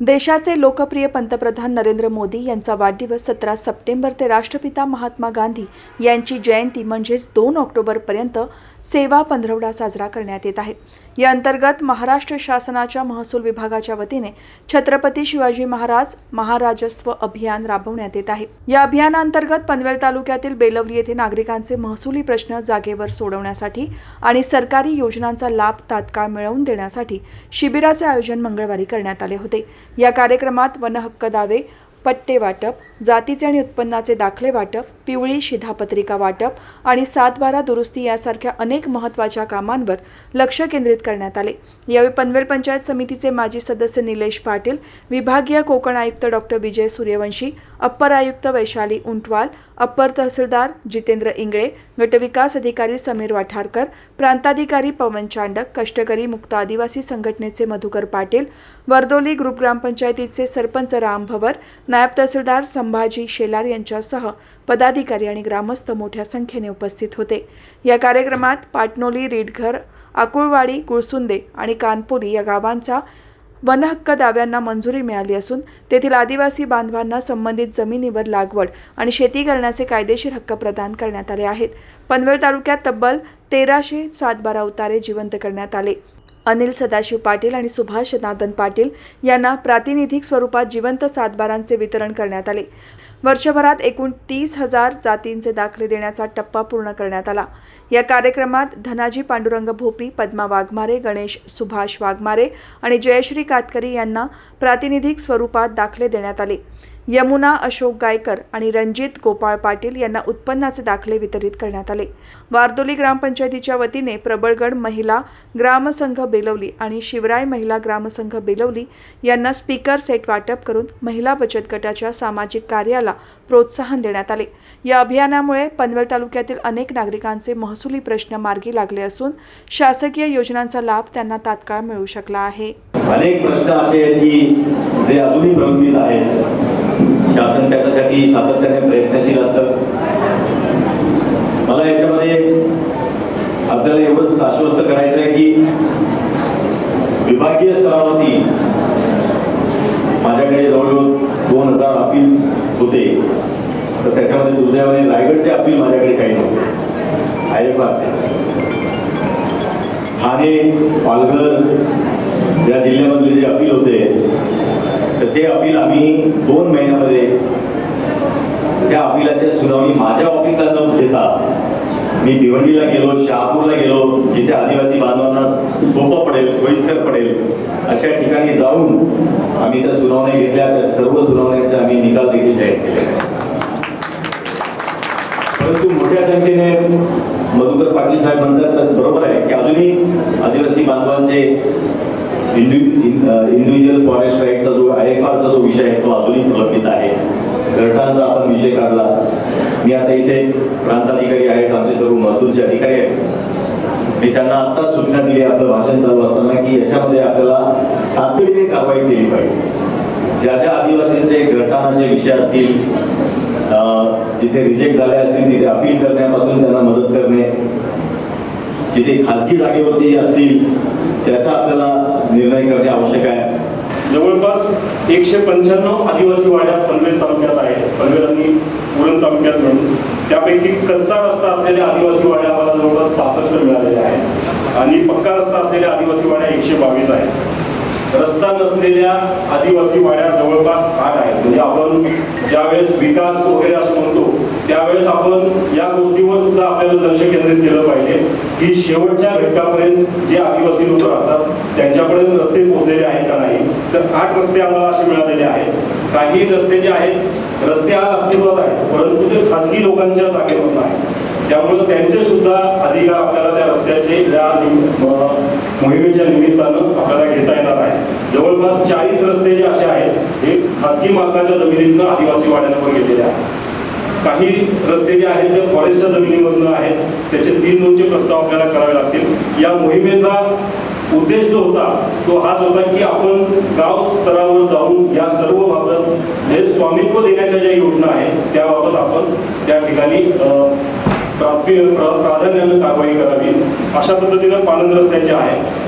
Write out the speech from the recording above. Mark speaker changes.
Speaker 1: देशाचे लोकप्रिय पंतप्रधान नरेंद्र मोदी यांचा वाढदिवस सतरा सप्टेंबर ते राष्ट्रपिता महात्मा गांधी यांची जयंती म्हणजेच दोन ऑक्टोबरपर्यंत सेवा पंधरवडा साजरा करण्यात येत आहे. या अंतर्गत महाराष्ट्र शासनाच्या महसूल विभागाच्या वतीने छत्रपती शिवाजी महाराज महाराजस्व अभियान राबवण्यात येत आहे. या अभियानांतर्गत पनवेल तालुक्यातील बेलवली येथे नागरिकांचे महसुली प्रश्न जागेवर सोडवण्यासाठी आणि सरकारी योजनांचा लाभ तात्काळ मिळवून देण्यासाठी शिबिराचे आयोजन मंगळवारी करण्यात आले होते. या कार्यक्रमात वनहक्क दावे पट्टे वाटप जातीचे आणि उत्पन्नाचे दाखले वाटप पिवळी शिधापत्रिका वाटप आणि सातबारा दुरुस्ती यासारख्या अनेक महत्त्वाच्या कामांवर लक्ष केंद्रित करण्यात आले. यावेळी पनवेल पंचायत समितीचे माजी सदस्य निलेश पाटील विभागीय कोकण आयुक्त डॉक्टर विजय सूर्यवंशी अप्पर आयुक्त वैशाली उंटवाल अप्पर तहसीलदार जितेंद्र इंगळे गटविकास अधिकारी समीर वाठारकर प्रांताधिकारी पवन चांडक कष्टकरी मुक्त आदिवासी संघटनेचे मधुकर पाटील वर्दोली ग्रुप ग्रामपंचायतीचे सरपंच राम भवर नायब तहसीलदार संभाजी शेलार यांच्यासह पदाधिकारी आणि ग्रामस्थ मोठ्या संख्येने उपस्थित होते. या कार्यक्रमात पाटनोली रीडघर आकुळवाडी गुळसुंदे आणि कानपुरी या गावांचा वनहक्क दाव्यांना मंजुरी मिळाली असून तेथील आदिवासी बांधवांना संबंधित जमिनीवर लागवड आणि शेती करण्याचे कायदेशीर हक्क प्रदान करण्यात आले आहेत. पनवेल तालुक्यात तब्बल तेराशे सातबारा उतारे जिवंत करण्यात आले. अनिल सदाशिव पाटील आणि सुभाष जनार्दन पाटील यांना प्रातिनिधिक स्वरूपात जिवंत सातबारांचे वितरण करण्यात आले. वर्षभरात एकूण तीस हजार जातींचे दाखले देण्याचा टप्पा पूर्ण करण्यात आला. या कार्यक्रमात धनाजी पांडुरंग भोपी पद्मा वाघमारे गणेश सुभाष वाघमारे आणि जयश्री कातकरी यांना प्रातिनिधिक स्वरूपात दाखले देण्यात आले. यमुना अशोक गायकर आणि रणजित गोपाळ पाटील यांना उत्पन्नाचे दाखले वितरित करण्यात आले. वारदोली ग्रामपंचायतीच्या वतीने प्रबळगड महिला ग्रामसंघ बेलवली आणि शिवराय महिला ग्रामसंघ बेलवली यांना स्पीकर सेट वाटप करून महिला बचत गटाच्या सामाजिक कार्याला प्रोत्साहन देण्यात आले. या अभियानामुळे पनवेल तालुक्यातील अनेक नागरिकांचे महसुली प्रश्न मार्गी लागले असून शासकीय योजनांचा लाभ त्यांना तात्काळ मिळू शकला आहे.
Speaker 2: अनेक प्रश्न असे आहेत की जे अजूनही प्रलंबित आहेत. शासन त्याच्यासाठी सातत्याने प्रयत्नशील असतं. मला याच्यामध्ये आपल्याला एवढंच आश्वस्त करायचं आहे की विभागीय स्तरावरती माझ्याकडे जवळजवळ दोन हजार अपील होते. तर त्याच्यामध्ये दुर्दैवाने रायगडचे अपील माझ्याकडे काही नव्हते. आय ठाणे पालघर या जिल्ह्यामधले जे अपील होते तर ते अपील आम्ही दोन महिन्यामध्ये त्या अपिलाची सुनावणी माझ्या ऑफिसला न घेता मी भिवंडीला गेलो शहापूरला गेलो जिथे आदिवासी बांधवांना सोपं पडेल सोयीस्कर पडेल अशा ठिकाणी जाऊन आम्ही त्या सुनावण्या घेतल्या. त्या सर्व सुनावण्याचे आम्ही निकाल देखील जाहीर केले. परंतु मोठ्या संख्येने मधुकर पाटील साहेब म्हणतात तर बरोबर आहे की अजूनही आदिवासी बांधवांचे इंडिव्हिज्युअल फॉरेस्ट राईटचा जो आय एफ आरचा जो विषय आहे तो अजूनही प्रलंबित आहे. घरटांचा आपण विषय काढला. मी आता इथे प्रांताधिकारी आहेत आमचे सर्व महसूलचे अधिकारी आहेत. मी त्यांना आत्ताच सूचना दिली आपलं भाषण चालू असताना की याच्यामध्ये आपल्याला तातडीने कारवाई केली पाहिजे. ज्या ज्या आदिवासींचे घरटाणाचे विषय असतील अं, जिथे रिजेक्ट झाले असतील तिथे अपील करण्यापासून त्यांना मदत करणे जिथे खाजगी जागेवरती असतील त्याचा आपल्याला आवश्यक आहे.
Speaker 3: जवळपास एकशे पंच्याण्णव आदिवासी वाड्या पनवेल तालुक्यात आहेत. पनवेल आणि उरण तालुक्यात मिळून त्यापैकी कच्चा रस्ता असलेल्या आदिवासी वाड्या आम्हाला जवळपास पासष्ट मिळालेल्या आहेत. आणि पक्का रस्ता असलेल्या आदिवासी वाड्या एकशे बावीस आहेत. रस्ता नसलेल्या आदिवासी वाड्या जवळपास आठ आहेत. म्हणजे आपण ज्यावेळेस विकास वगैरे असं म्हणतो त्यावेळेस आपण या गोष्टीवर सुद्धा आपल्याला लक्ष केंद्रित केलं पाहिजे. की शेवटच्या घटकापर्यंत जे आदिवासी लोक राहतात त्यांच्यापर्यंत रस्ते पोहोचलेले आहेत का नाही तर आठ रस्ते आम्हाला असे मिळालेले आहेत. काही रस्ते जे आहेत रस्ते आज अस्तित्वात आहेत परंतु ते खाजगी लोकांच्या जागेवर नाही त्यामुळे त्यांचे सुद्धा अधिकार आपल्याला त्या रस्त्याचे या मोहिमेच्या निमित्तानं आपल्याला घेता येणार आहे जवळपास चाळीस रस्ते जे असे आहेत हे खाजगी मालकाच्या जमिनीतनं आदिवासी वाड्यांवर गेलेले आहेत. काही रस्ते जे आहेत ते फॉरेस्टच्या जमिनीमधून आहेत त्याचे तीन दोनचे प्रस्ताव आपल्याला करावे लागतील. या मोहिमेचा उद्देश जो होता तो हाच होता की आपण गाव स्तरावर जाऊन या सर्व बाबत जे स्वामित्व देण्याच्या ज्या योजना आहेत त्याबाबत आपण त्या ठिकाणी अ, प्राथमिक प्राधान्यानं कारवाई करावी. अशा पद्धतीनं पानंद रस्त्याचे आहे